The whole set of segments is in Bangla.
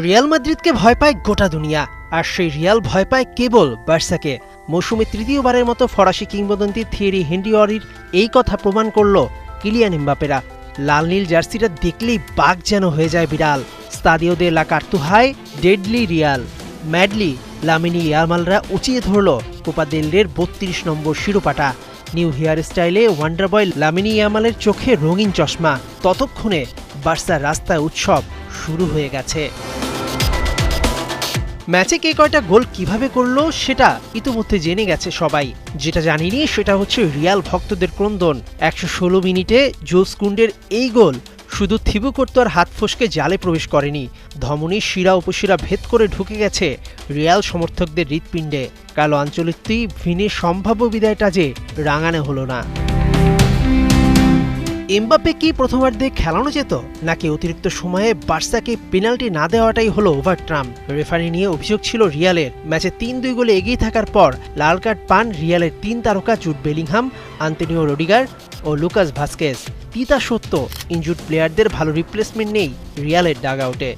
রিয়াল মাদ্রিদকে ভয় পায় গোটা দুনিয়া, আর সেই রিয়াল ভয় পায় কেবল বার্সাকে। মৌসুমে তৃতীয়বারের মতো ফরাসি কিংবদন্তি থিয়েরি হেন্ডিওয়ারির এই কথা প্রমাণ করল কিলিয়ান এমবাপেরা। লাল নীল জার্সিটা দেখলেই বাঘ যেন হয়ে যায় বিড়াল। স্তাদিও দে লা কার্তুহায়, ডেডলি রিয়াল। ম্যাডলি, লামিনি ইয়ামালরা উঁচিয়ে ধরল কোপা দেলরের বত্রিশ নম্বর শিরোপাটা। নিউ হেয়ার স্টাইলে ওয়ান্ডারবয় লামিনি ইয়ামালের চোখে রঙিন চশমা। ততক্ষণে বার্সার রাস্তায় উৎসব শুরু হয়ে গেছে। ম্যাচে কে কয়টা গোল কীভাবে করল সেটা ইতিমধ্যে জেনে গেছে সবাই। যেটা জানিনি সেটা হচ্ছে রিয়াল ভক্তদের ক্রন্দন। একশো ষোলো মিনিটে জোস কুন্ডের এই গোল শুধু থিবু কর্তোর হাত ফসকে জালে প্রবেশ করেনি। ধমনী, শিরা, উপশিরা ভেদ করে ঢুকে গেছে রিয়াল সমর্থকদের হৃৎপিণ্ডে। কালো আঞ্চলিকটি ভিনের সম্ভাব্য বিদায়টা যে রাঙানো হলো না। এমবাপ্পে কি প্রথমার্ধে খেলানো যেত, নাকি অতিরিক্ত সময়ে বার্সাকে পেনাল্টি না দেওয়াটাই হলো ওভারট্রাম রেফারি নিয়ে অভিযোগ ছিল রিয়ালের। ম্যাচে তিন দুই গোলে এগিয়ে থাকার পর লাল কার্ড পান রিয়ালের তিন তারকা জুট বেলিংহাম, আন্তনিও রোডিগার ও লুকাস ভাস্কেস তিতা সত্য ইনজুড প্লেয়ারদের ভালো রিপ্লেসমেন্ট নেই রিয়ালের ডাগ আউটে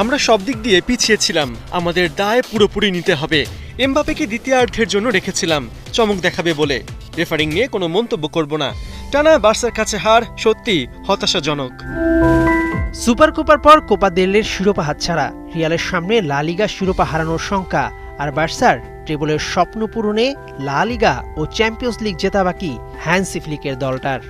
আমরা সব দিক দিয়ে পিছিয়ে ছিলাম, আমাদের দায় পুরোপুরি নিতে হবে। এমবাপেকে দ্বিতীয়ার্ধের জন্য রেখেছিলাম, চমক দেখাবে বলে। রেফারিং নিয়ে কোনো মন্তব্য করব না। টানা বার্সার কাছে হার সত্যি হতাশাজনক। সুপার কোপার পর কোপা দেলের শিরোপা হাতছাড়া, রিয়ালের সামনে লা লিগা শিরোপা হারানোর শঙ্কা, আর বার্সার ট্রেবলের স্বপ্ন পূরণে লা লিগা ও চ্যাম্পিয়ন্স লিগ জেতা বাকি হ্যান্সি ফ্লিকের দলটার।